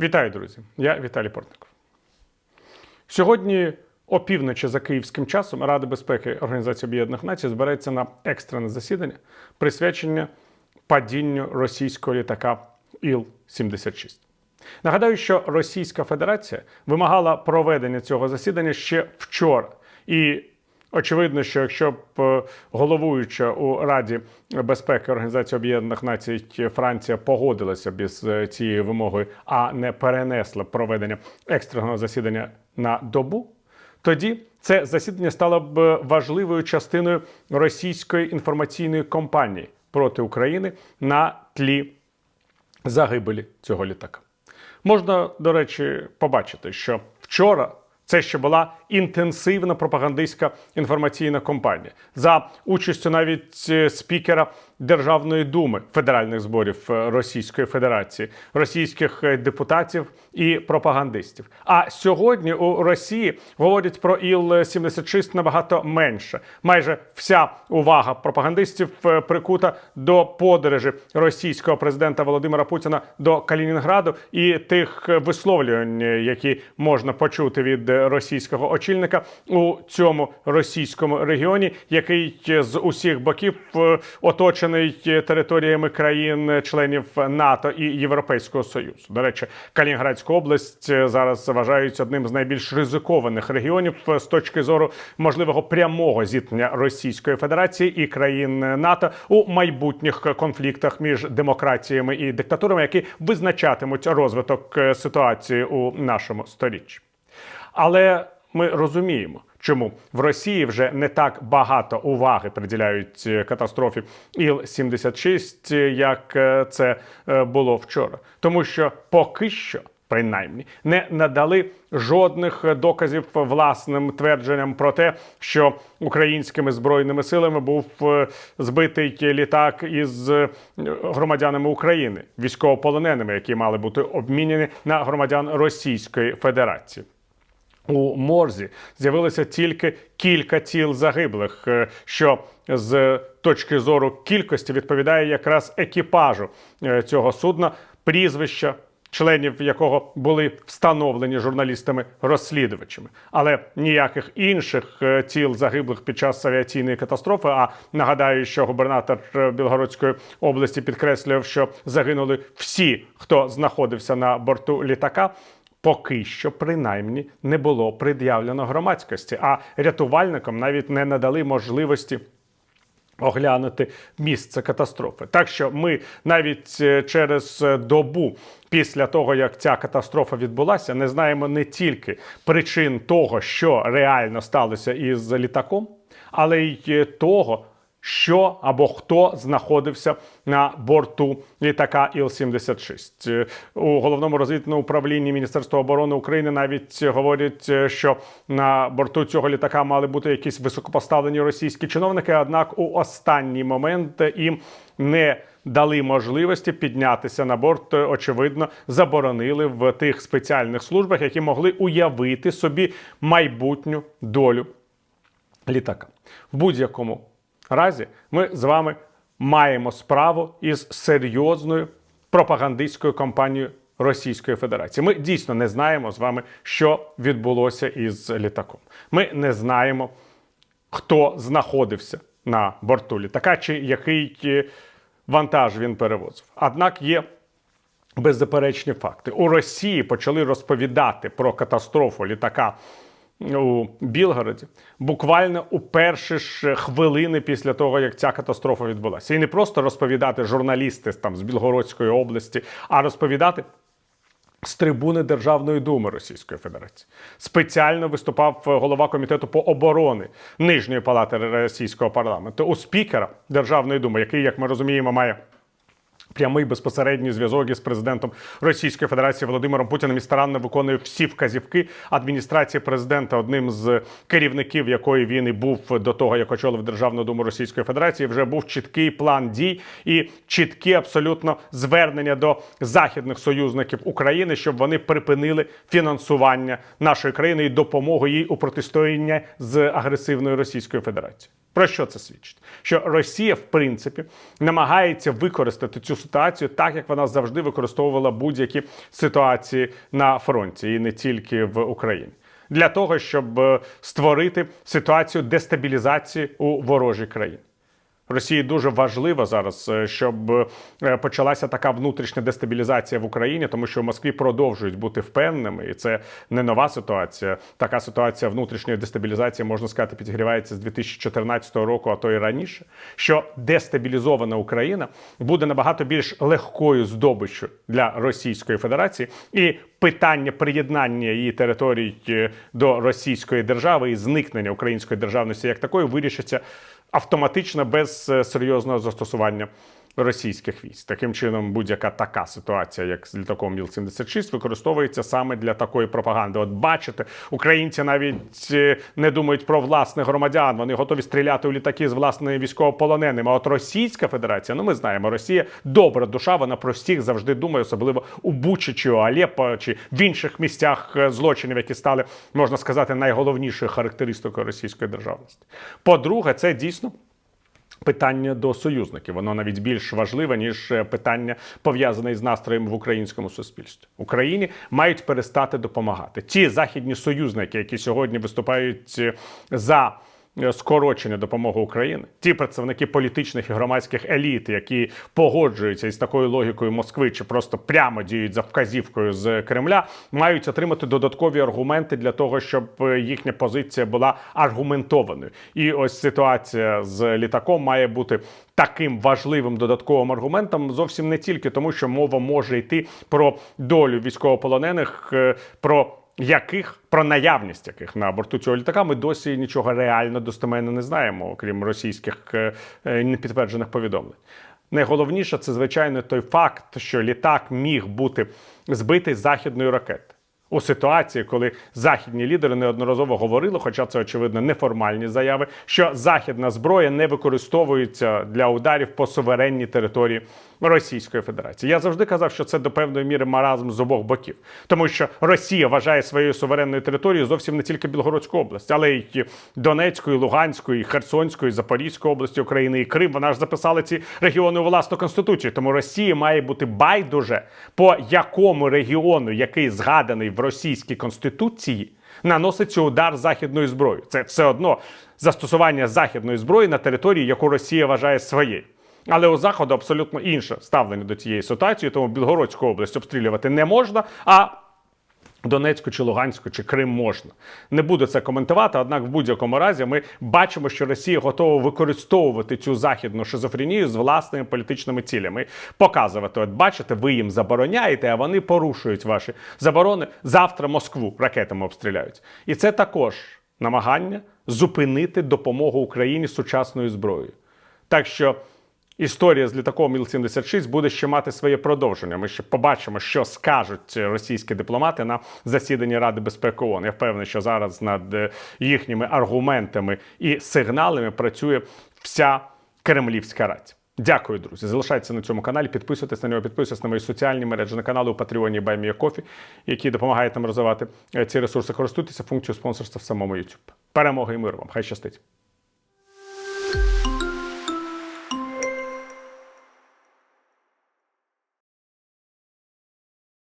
Вітаю, друзі! Я Віталій Портников. Сьогодні опівночі за київським часом Рада безпеки Організації Об'єднаних Націй збереться на екстрене засідання, присвячення падінню російського літака Іл-76. Нагадаю, що Російська Федерація вимагала проведення цього засідання ще вчора. І очевидно, що якщо б е, головуюча у Раді безпеки Організації Об'єднаних Націй Франція погодилася б із е, цією вимогою, а не перенесла проведення екстреного засідання на добу, тоді це засідання стало б важливою частиною російської інформаційної кампанії проти України на тлі загибелі цього літака. Можна, до речі, побачити, що вчора це ще була інтенсивна пропагандистська інформаційна кампанія. За участю навіть е, спікера Державної думи федеральних зборів е, Російської Федерації, російських е, депутатів і пропагандистів. А сьогодні у Росії говорять про Іл-76 набагато менше. Майже вся увага пропагандистів е, прикута до подорожі російського президента Володимира Путіна до Калінінграду і тих висловлювань, які можна почути від російського очільника у цьому російському регіоні, який з усіх боків оточений е, територіями країн-членів НАТО і Європейського Союзу. До речі, Калінінградська область е, зараз вважають одним з найбільш ризикованих регіонів е, з точки зору можливого прямого зіткнення Російської Федерації і країн е, НАТО у майбутніх конфліктах між демократіями і диктатурами, які визначатимуть розвиток е, ситуації у нашому сторіччі. Але ми розуміємо, чому в Росії вже не так багато уваги приділяють е, катастрофі Іл-76, е, як е, це було вчора, тому що поки що. Принаймні не надали жодних доказів власним твердженням про те, що українськими збройними силами був збитий літак із громадянами України, військовополоненими, які мали бути обміняні на громадян Російської Федерації. У морзі з'явилося тільки кілька тіл загиблих, е, що з точки зору кількості відповідає якраз екіпажу е, цього судна, прізвища. Членів якого були встановлені журналістами-розслідувачами, але ніяких інших е, тіл загиблих під час авіаційної катастрофи. А нагадаю, що губернатор Білгородської області підкреслював, що загинули всі, хто знаходився на борту літака поки що принаймні не було пред'явлено громадськості, а рятувальникам навіть не надали можливості. Оглянути місце катастрофи, так що ми навіть е, через е, добу після того, як ця катастрофа відбулася, не знаємо не тільки причин того, що реально сталося із літаком, але й е, того, що або хто знаходився на борту літака Іл-76. Е, У головному розвідувальному управлінні Міністерства оборони України навіть говорять, е, що на борту цього літака мали бути якісь високопоставлені російські чиновники. Однак у останній момент їм не дали можливості піднятися на борт. е, Очевидно, заборонили в тих спеціальних службах, які могли уявити собі майбутню долю літака. В будь-якому разі ми з вами маємо справу із серйозною пропагандистською кампанією Російської Федерації. Ми дійсно не знаємо з вами, що відбулося із літаком. Ми не знаємо, хто знаходився на борту літака, чи який е, вантаж він перевозив. Однак є беззаперечні факти. У Росії почали розповідати про катастрофу літака у Білгороді буквально у перші ж хвилини після того, як ця катастрофа відбулася. І не просто розповідати журналісти там з Білгородської області, а розповідати. З трибуни Державної думи Російської Федерації спеціально виступав голова комітету по оборони нижньої палати російського парламенту у спікера Державної думи, який, як ми розуміємо, має прямий безпосередній зв'язок із президентом Російської Федерації Володимиром Путіним і старанно виконує всі вказівки адміністрації президента, одним з керівників якої він і був до того, як очолив Державну думу Російської Федерації, вже був чіткий план дій і чіткі абсолютно звернення до західних союзників України, щоб вони припинили фінансування нашої країни і допомогу їй у протистоянні з агресивною Російською Федерацією. Про що це свідчить? Що Росія, в принципі, намагається використати цю ситуацію так, як вона завжди використовувала будь-які ситуації на фронті, і не тільки в Україні, для того, щоб е, створити ситуацію дестабілізації у ворожій країні. Росії дуже важливо зараз, е, щоб е, почалася така внутрішня дестабілізація в Україні, тому що в Москві продовжують бути впевненими, і це не нова ситуація. Така ситуація внутрішньої дестабілізації можна сказати, підігрівається з 2014 року, а то і раніше. Що дестабілізована Україна буде набагато більш легкою здобиччю для Російської Федерації і питання приєднання її територій е, до Російської держави і зникнення української державності як такої вирішиться автоматично без е, серйозного застосування російських військ. Таким чином, будь-яка така ситуація, як з літаком Міл-76, використовується саме для такої пропаганди. От бачите, українці навіть е, не думають про власних громадян. Вони готові стріляти у літаки з власними військовополоненими. А от Російська Федерація, ну ми знаємо, Росія добра душа, вона про всіх завжди думає, особливо у Бучі чи у Алеппо, чи в інших місцях е, злочинів, які стали, можна сказати, найголовнішою характеристикою російської державності. По-друге, це дійсно. Питання до союзників воно навіть більш важливе ніж е, питання пов'язане з настроєм в українському суспільстві. Україні мають перестати допомагати. Ті західні союзники, які сьогодні виступають е, за скорочення допомоги України, ті представники політичних і громадських еліт, які погоджуються із такою логікою Москви, чи просто прямо діють за вказівкою з Кремля, мають отримати додаткові аргументи для того, щоб е, їхня позиція була аргументованою. І ось ситуація з літаком має бути таким важливим додатковим аргументом зовсім не тільки тому, що мова може йти про долю військовополонених, е, про яких про наявність яких на борту цього літака ми досі нічого реально достеменно не знаємо, окрім російських е, е, непідтверджених повідомлень. Найголовніше це звичайно той факт, що літак міг бути збитий західною ракети. У ситуації, коли західні лідери неодноразово говорили, хоча це очевидно неформальні заяви, що західна зброя не використовується для ударів по суверенній території Російської Федерації. Я завжди казав, що це до певної міри маразм з обох боків, тому що Росія вважає своєю суверенною територією зовсім не тільки Білгородську область, але й і Херсонську, і Запорізьку області України і Крим. Вона ж записала ці регіони у власну конституцію. Тому Росії має бути байдуже по якому регіону, який згаданий в російській конституції, наноситься удар західною зброєю. Це все одно застосування західної зброї на території, яку Росія вважає своєю. Але у заходу абсолютно інше ставлення до цієї ситуації, тому Білгородську область обстрілювати не можна. а Донецьку чи Луганську чи Крим можна. Не буду це коментувати, однак в будь-якому разі ми бачимо, що Росія готова використовувати цю західну шизофренію з власними політичними цілями. Показувати, от бачите, ви їм забороняєте, а вони порушують ваші заборони. Завтра Москву ракетами обстріляють. І це також намагання зупинити допомогу Україні сучасною зброєю. Так що. Історія з літаком Іл-76 буде ще мати своє продовження. Ми ще побачимо, що скажуть російські дипломати на засіданні Ради безпеки ООН. Я впевнений, що зараз над їхніми аргументами і сигналами працює вся кремлівська рать. Дякую, друзі. Залишайтеся на цьому каналі, підписуйтесь на нього, підписуйтесь на мої соціальні мережі на канали у Патреоні Баймія Кофі, які допомагають нам розвивати е, ці ресурси. Користуйтеся функцією спонсорства в самому YouTube. Перемоги і миру вам! Хай щастить!